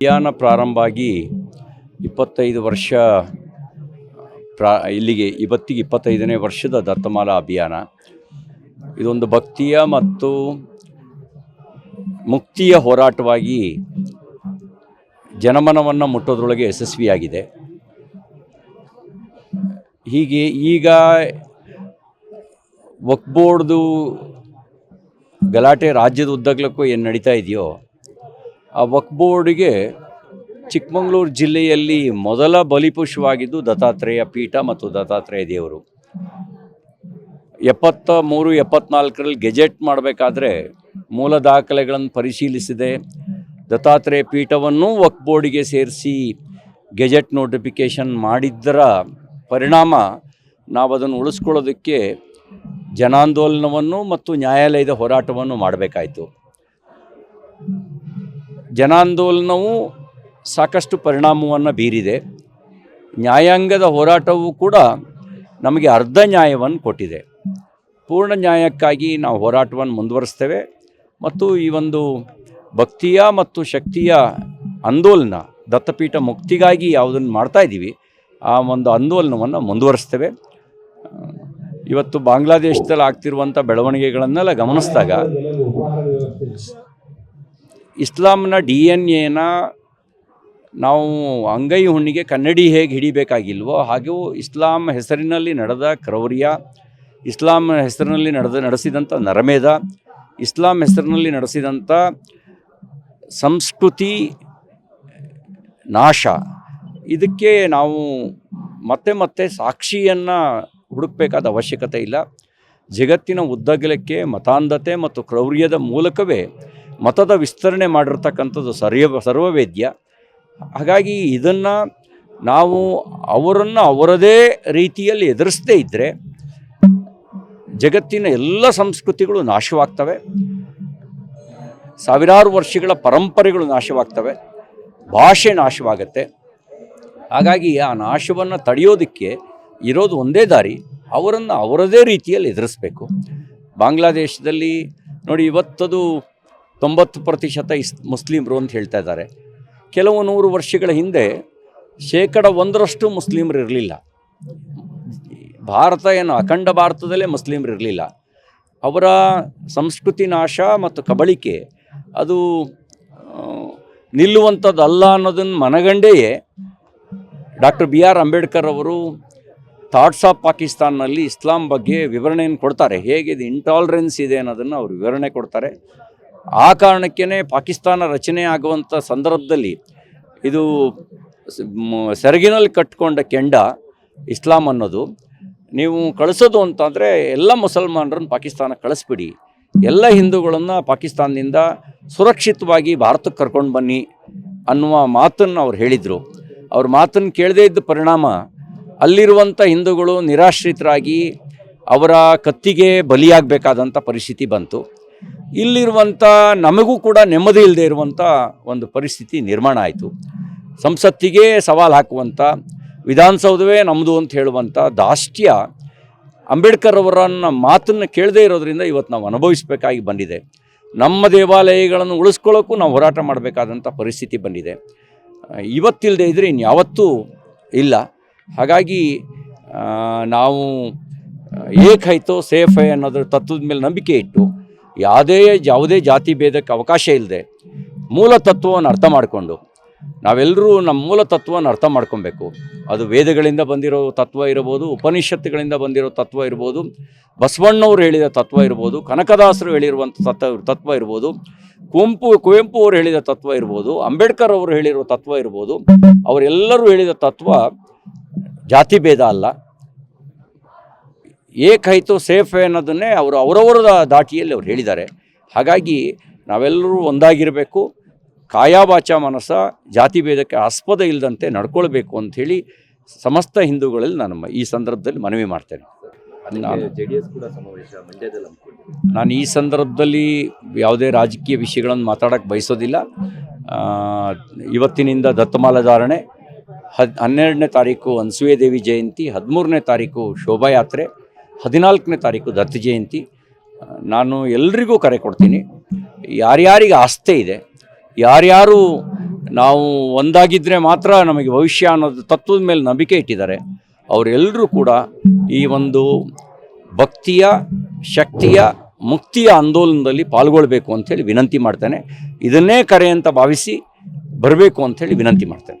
ಅಭಿಯಾನ ಪ್ರಾರಂಭ ಆಗಿ ಇಪ್ಪತ್ತೈದು ವರ್ಷ ಪ್ರಾ, ಇಲ್ಲಿಗೆ ಇವತ್ತಿಗೆ ಇಪ್ಪತ್ತೈದನೇ ವರ್ಷದ ದತ್ತಮಾಲಾ ಅಭಿಯಾನ. ಇದೊಂದು ಭಕ್ತಿಯ ಮತ್ತು ಮುಕ್ತಿಯ ಹೋರಾಟವಾಗಿ ಜನಮನವನ್ನು ಮುಟ್ಟೋದ್ರೊಳಗೆ ಯಶಸ್ವಿಯಾಗಿದೆ. ಹೀಗೆ ಈಗ ವಕ್ಬೋರ್ಡ್ದು ಗಲಾಟೆ ರಾಜ್ಯದ ಉದ್ದಗಲಕ್ಕೂ ಏನು ನಡೀತಾ ಇದೆಯೋ ಆ ವಕ್ ಬೋರ್ಡ್ಗೆ ಚಿಕ್ಕಮಗಳೂರು ಜಿಲ್ಲೆಯಲ್ಲಿ ಮೊದಲ ಬಲಿಪುಷ್ವಾಗಿದ್ದು ದತ್ತಾತ್ರೇಯ ಪೀಠ ಮತ್ತು ದತ್ತಾತ್ರೇಯ ದೇವರು. ಎಪ್ಪತ್ತ ಮೂರು ಎಪ್ಪತ್ನಾಲ್ಕರಲ್ಲಿ ಗೆಜೆಟ್ ಮಾಡಬೇಕಾದ್ರೆ ಮೂಲ ದಾಖಲೆಗಳನ್ನು ಪರಿಶೀಲಿಸಿದೆ. ದತ್ತಾತ್ರೇಯ ಪೀಠವನ್ನು ವಕ್ ಬೋರ್ಡಿಗೆ ಸೇರಿಸಿ ಗೆಜೆಟ್ ನೋಟಿಫಿಕೇಷನ್ ಮಾಡಿದ್ದರ ಪರಿಣಾಮ ನಾವು ಅದನ್ನು ಉಳಿಸ್ಕೊಳ್ಳೋದಕ್ಕೆ ಜನಾಂದೋಲನವನ್ನು ಮತ್ತು ನ್ಯಾಯಾಲಯದ ಹೋರಾಟವನ್ನು ಮಾಡಬೇಕಾಯಿತು. ಜನಾಂದೋಲನವು ಸಾಕಷ್ಟು ಪರಿಣಾಮವನ್ನು ಬೀರಿದೆ. ನ್ಯಾಯಾಂಗದ ಹೋರಾಟವೂ ಕೂಡ ನಮಗೆ ಅರ್ಧ ನ್ಯಾಯವನ್ನು ಕೊಟ್ಟಿದೆ. ಪೂರ್ಣ ನ್ಯಾಯಕ್ಕಾಗಿ ನಾವು ಹೋರಾಟವನ್ನು ಮುಂದುವರಿಸ್ತೇವೆ ಮತ್ತು ಈ ಒಂದು ಭಕ್ತಿಯ ಮತ್ತು ಶಕ್ತಿಯ ಆಂದೋಲನ ದತ್ತಪೀಠ ಮುಕ್ತಿಗಾಗಿ ಯಾವುದನ್ನು ಮಾಡ್ತಾ ಇದ್ದೀವಿ, ಆ ಒಂದು ಆಂದೋಲನವನ್ನು ಮುಂದುವರಿಸ್ತೇವೆ. ಇವತ್ತು ಬಾಂಗ್ಲಾದೇಶದಲ್ಲಿ ಆಗ್ತಿರುವಂಥ ಬೆಳವಣಿಗೆಗಳನ್ನೆಲ್ಲ ಗಮನಿಸಿದಾಗ ಇಸ್ಲಾಂನ ಡಿ ಎನ್ ಎನ ನಾವು ಅಂಗೈ ಹುಣ್ಣಿಗೆ ಕನ್ನಡಿ ಹೇಗೆ ಹಿಡಿಬೇಕಾಗಿಲ್ವೋ ಹಾಗೂ ಇಸ್ಲಾಂ ಹೆಸರಿನಲ್ಲಿ ನಡೆದ ಕ್ರೌರ್ಯ, ಇಸ್ಲಾಂ ಹೆಸರಿನಲ್ಲಿ ನಡೆದ ನಡೆಸಿದಂಥ ನರಮೇಧ, ಇಸ್ಲಾಂ ಹೆಸರಿನಲ್ಲಿ ನಡೆಸಿದಂಥ ಸಂಸ್ಕೃತಿ ನಾಶ. ಇದಕ್ಕೆ ನಾವು ಮತ್ತೆ ಮತ್ತೆ ಸಾಕ್ಷಿಯನ್ನು ಹುಡುಕಬೇಕಾದ ಅವಶ್ಯಕತೆ ಇಲ್ಲ. ಜಗತ್ತಿನ ಉದ್ದಗಲಕ್ಕೆ ಮತಾಂಧತೆ ಮತ್ತು ಕ್ರೌರ್ಯದ ಮೂಲಕವೇ ಮತದ ವಿಸ್ತರಣೆ ಮಾಡಿರ್ತಕ್ಕಂಥದ್ದು ಸರ್ವ, ಸರ್ವವೇದ್ಯ. ಹಾಗಾಗಿ ಇದನ್ನು ನಾವು ಅವರನ್ನು ಅವರದೇ ರೀತಿಯಲ್ಲಿ ಎದುರಿಸದೇ ಇದ್ದರೆ ಜಗತ್ತಿನ ಎಲ್ಲ ಸಂಸ್ಕೃತಿಗಳು ನಾಶವಾಗ್ತವೆ. ಸಾವಿರಾರು ವರ್ಷಗಳ ಪರಂಪರೆಗಳು ನಾಶವಾಗ್ತವೆ. ಭಾಷೆ ನಾಶವಾಗತ್ತೆ. ಹಾಗಾಗಿ ಆ ನಾಶವನ್ನು ತಡೆಯೋದಕ್ಕೆ ಇರೋದು ಒಂದೇ ದಾರಿ, ಅವರನ್ನು ಅವರದೇ ರೀತಿಯಲ್ಲಿ ಎದುರಿಸಬೇಕು. ಬಾಂಗ್ಲಾದೇಶದಲ್ಲಿ ನೋಡಿ ಇವತ್ತದು ತೊಂಬತ್ತು ಪ್ರತಿಶತ ಇಸ್ ಮುಸ್ಲಿಮರು ಅಂತ ಹೇಳ್ತಾ ಇದ್ದಾರೆ. ಕೆಲವು ನೂರು ವರ್ಷಗಳ ಹಿಂದೆ ಶೇಕಡ ಒಂದರಷ್ಟು ಮುಸ್ಲಿಮರು ಇರಲಿಲ್ಲ. ಭಾರತ ಏನು ಅಖಂಡ ಭಾರತದಲ್ಲೇ ಮುಸ್ಲಿಮರು ಇರಲಿಲ್ಲ. ಅವರ ಸಂಸ್ಕೃತಿ ನಾಶ ಮತ್ತು ಕಬಳಿಕೆ ಅದು ನಿಲ್ಲುವಂಥದ್ದಲ್ಲ ಅನ್ನೋದನ್ನು ಮನಗಂಡೆಯೇ ಡಾಕ್ಟರ್ ಬಿ ಆರ್ ಅಂಬೇಡ್ಕರ್ ಅವರು ಥಾಟ್ಸ್ ಆಫ್ ಪಾಕಿಸ್ತಾನ್ನಲ್ಲಿ ಇಸ್ಲಾಂ ಬಗ್ಗೆ ವಿವರಣೆಯನ್ನು ಕೊಡ್ತಾರೆ. ಹೇಗೆ ಇದು ಇಂಟಾಲರೆನ್ಸ್ ಇದೆ ಅನ್ನೋದನ್ನು ಅವರು ವಿವರಣೆ ಕೊಡ್ತಾರೆ. ಆ ಕಾರಣಕ್ಕೇ ಪಾಕಿಸ್ತಾನ ರಚನೆ ಆಗುವಂಥ ಸಂದರ್ಭದಲ್ಲಿ ಇದು ಸೆರಗಿನಲ್ಲಿ ಕಟ್ಕೊಂಡ ಕೆಂಡ ಇಸ್ಲಾಂ ಅನ್ನೋದು. ನೀವು ಕಳಿಸೋದು ಅಂತಂದರೆ ಎಲ್ಲ ಮುಸಲ್ಮಾನರನ್ನು ಪಾಕಿಸ್ತಾನ ಕಳಿಸ್ಬಿಡಿ. ಎಲ್ಲ ಹಿಂದೂಗಳನ್ನು ಪಾಕಿಸ್ತಾನದಿಂದ ಸುರಕ್ಷಿತವಾಗಿ ಭಾರತಕ್ಕೆ ಕರ್ಕೊಂಡು ಬನ್ನಿ ಅನ್ನುವ ಮಾತನ್ನು ಅವ್ರು ಹೇಳಿದರು. ಅವ್ರ ಮಾತನ್ನು ಕೇಳದೇ ಇದ್ದ ಪರಿಣಾಮ ಅಲ್ಲಿರುವಂಥ ಹಿಂದೂಗಳು ನಿರಾಶ್ರಿತರಾಗಿ ಅವರ ಕತ್ತಿಗೆ ಬಲಿಯಾಗಬೇಕಾದಂಥ ಪರಿಸ್ಥಿತಿ ಬಂತು. ಇಲ್ಲಿರುವಂಥ ನಮಗೂ ಕೂಡ ನೆಮ್ಮದಿ ಇಲ್ಲದೆ ಇರುವಂಥ ಒಂದು ಪರಿಸ್ಥಿತಿ ನಿರ್ಮಾಣ ಆಯಿತು. ಸಂಸತ್ತಿಗೆ ಸವಾಲು ಹಾಕುವಂಥ ವಿಧಾನಸೌಧವೇ ನಮ್ಮದು ಅಂತ ಹೇಳುವಂಥ ದಾಷ್ಟ್ಯ ಅಂಬೇಡ್ಕರ್ ಅವರನ್ನ ಮಾತನ್ನು ಕೇಳದೇ ಇರೋದರಿಂದ ಇವತ್ತು ನಾವು ಅನುಭವಿಸಬೇಕಾಗಿ ಬಂದಿದೆ. ನಮ್ಮ ದೇವಾಲಯಗಳನ್ನು ಉಳಿಸ್ಕೊಳ್ಳೋಕ್ಕೂ ನಾವು ಹೋರಾಟ ಮಾಡಬೇಕಾದಂಥ ಪರಿಸ್ಥಿತಿ ಬಂದಿದೆ. ಇವತ್ತಿಲ್ಲದೆ ಇದ್ದರೆ ಇನ್ಯಾವತ್ತೂ ಇಲ್ಲ. ಹಾಗಾಗಿ ನಾವು ಏಕೈತೋ ಸೇಫ್ ಅನ್ನೋದ್ರ ತತ್ವದ ಮೇಲೆ ನಂಬಿಕೆ ಇಟ್ಟು ಯಾವುದೇ ಯಾವುದೇ ಜಾತಿ ಭೇದಕ್ಕೆ ಅವಕಾಶ ಇಲ್ಲದೆ ಮೂಲ ತತ್ವವನ್ನು ಅರ್ಥ ಮಾಡಿಕೊಂಡು ನಾವೆಲ್ಲರೂ ನಮ್ಮ ಮೂಲ ತತ್ವವನ್ನು ಅರ್ಥ ಮಾಡ್ಕೊಬೇಕು. ಅದು ವೇದಗಳಿಂದ ಬಂದಿರೋ ತತ್ವ ಇರ್ಬೋದು, ಉಪನಿಷತ್ತುಗಳಿಂದ ಬಂದಿರೋ ತತ್ವ ಇರ್ಬೋದು, ಬಸವಣ್ಣವ್ರು ಹೇಳಿದ ತತ್ವ ಇರ್ಬೋದು, ಕನಕದಾಸರು ಹೇಳಿರುವಂಥ ತತ್ವ ತತ್ವ ಇರ್ಬೋದು, ಕುವೆಂಪು ಕುವೆಂಪು ಅವರು ಹೇಳಿದ ತತ್ವ ಇರ್ಬೋದು, ಅಂಬೇಡ್ಕರ್ ಅವರು ಹೇಳಿರೋ ತತ್ವ ಇರ್ಬೋದು, ಅವರೆಲ್ಲರೂ ಹೇಳಿದ ತತ್ವ ಜಾತಿ ಭೇದ ಅಲ್ಲ. ಏಕೈತು ಸೇಫ್ ಅನ್ನೋದನ್ನೇ ಅವರು ಅವರವರ ದಾಟಿಯಲ್ಲಿ ಅವ್ರು ಹೇಳಿದ್ದಾರೆ. ಹಾಗಾಗಿ ನಾವೆಲ್ಲರೂ ಒಂದಾಗಿರಬೇಕು. ಕಾಯಾವಾಚ ಮನಸ್ಸ ಜಾತಿ ಭೇದಕ್ಕೆ ಆಸ್ಪದ ಇಲ್ಲದಂತೆ ನಡ್ಕೊಳ್ಬೇಕು ಅಂಥೇಳಿ ಸಮಸ್ತ ಹಿಂದೂಗಳಲ್ಲಿ ನಾನು ಈ ಸಂದರ್ಭದಲ್ಲಿ ಮನವಿ ಮಾಡ್ತೇನೆ. ನಾನು ಈ ಸಂದರ್ಭದಲ್ಲಿ ಯಾವುದೇ ರಾಜಕೀಯ ವಿಷಯಗಳನ್ನು ಮಾತಾಡೋಕೆ ಬಯಸೋದಿಲ್ಲ. ಇವತ್ತಿನಿಂದ ದತ್ತಮಾಲಧಾರಣೆ ಹದ್ ಹನ್ನೆರಡನೇ ತಾರೀಕು ಅನ್ಸುವೆ ದೇವಿ ಜಯಂತಿ ಹದಿಮೂರನೇ ತಾರೀಕು ಶೋಭಾಯಾತ್ರೆ ಹದಿನಾಲ್ಕನೇ ತಾರೀಕು ದತ್ತ ಜಯಂತಿ. ನಾನು ಎಲ್ರಿಗೂ ಕರೆ ಕೊಡ್ತೀನಿ. ಯಾರ್ಯಾರಿಗೆ ಆಸ್ತೆ ಇದೆ, ಯಾರ್ಯಾರು ನಾವು ಒಂದಾಗಿದ್ದರೆ ಮಾತ್ರ ನಮಗೆ ಭವಿಷ್ಯ ಅನ್ನೋದು ತತ್ವದ ಮೇಲೆ ನಂಬಿಕೆ ಇಟ್ಟಿದ್ದಾರೆ ಅವರೆಲ್ಲರೂ ಕೂಡ ಈ ಒಂದು ಭಕ್ತಿಯ, ಶಕ್ತಿಯ, ಮುಕ್ತಿಯ ಆಂದೋಲನದಲ್ಲಿ ಪಾಲ್ಗೊಳ್ಬೇಕು ಅಂಥೇಳಿ ವಿನಂತಿ ಮಾಡ್ತೇನೆ. ಇದನ್ನೇ ಕರೆ ಅಂತ ಭಾವಿಸಿ ಬರಬೇಕು ಅಂಥೇಳಿ ವಿನಂತಿ ಮಾಡ್ತೇನೆ.